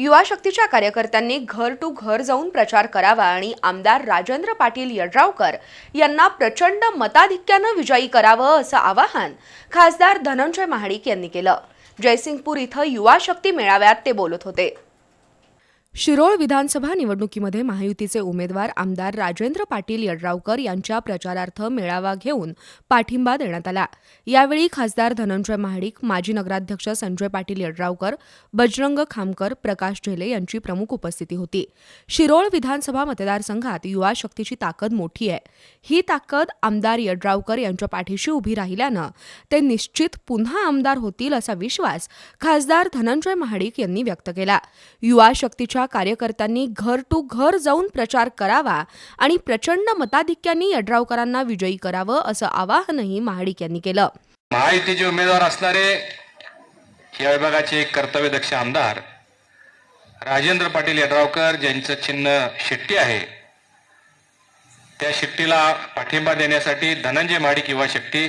युवा शक्तीच्या कार्यकर्त्यांनी घर टू घर जाऊन प्रचार करावा आणि आमदार राजेंद्र पाटील यड्रावकर यांना प्रचंड मताधिक्यानं विजयी करावं असं आवाहन खासदार धनंजय महाडिक यांनी केलं. जयसिंगपूर इथं युवा शक्ती मेळाव्यात ते बोलत होते. शिरोळ विधानसभा निवडणुकीमध्ये महायुतीचे उमेदवार आमदार राजेंद्र पाटील यड्रावकर यांच्या प्रचारार्थ मेळावा घेऊन पाठिंबा देण्यात आला. यावेळी खासदार धनंजय महाडिक माजी नगराध्यक्ष संजय पाटील यड्रावकर बजरंग खामकर प्रकाश झेले यांची प्रमुख उपस्थिती होती. शिरोळ विधानसभा मतदारसंघात युवा शक्तीची ताकद मोठी आहे. ही ताकद आमदार यड्रावकर यांच्या पाठीशी उभी राहिल्यानं ते निश्चित पुन्हा आमदार होतील असा विश्वास खासदार धनंजय महाडिक यांनी व्यक्त केला. युवा शक्तीच्या कार्यकर्त्यांनी घर टू घर जाऊन प्रचार करावा आणि प्रचंड मताधिक्यांनी यड्रावकरांना विजयी करावं असं आवाहनही महाडिक यांनी केलं. महायुतीचे उमेदवार असणारे या विभागाचे एक कर्तव्यदक्ष आमदार राजेंद्र पाटील यड्रावकर ज्यांचं चिन्ह शेट्टी आहे त्या शेट्टीला पाठिंबा देण्यासाठी धनंजय महाडिक युवा शेट्टी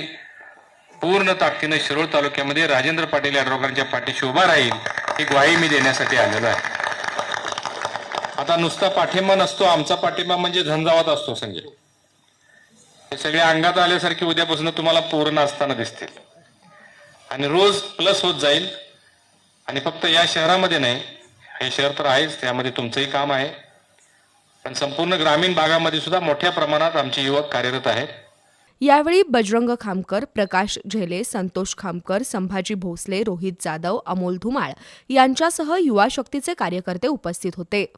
पूर्ण ताकदीनं शिरोळ तालुक्यामध्ये राजेंद्र पाटील यड्रावकरांच्या पाठीशी उभा राहील ही ग्वाही मी देण्यासाठी आलेलो आहे. आता नुसता पाठिंबा नसतो आमचा पाठिंबा म्हणजे झंझावात असतो संजय. हे सगळे अंगात आल्यासारखे उद्यापासून तुम्हाला पूर्ण असताना दिसतील. आणि रोज प्लस होत जाईल. आणि फक्त या शहरामध्ये नाही हे शहर तर आहेच त्यामध्ये तुमचंही काम आहे. पण संपूर्ण ग्रामीण भागामध्ये सुद्धा मोठ्या प्रमाणात आमचे युवक कार्यरत आहेत. यावेळी बजरंग खामकर प्रकाश झेले संतोष खामकर संभाजी भोसले रोहित जाधव अमोल धुमाळ यांच्यासह युवा शक्तीचे कार्यकर्ते उपस्थित होते.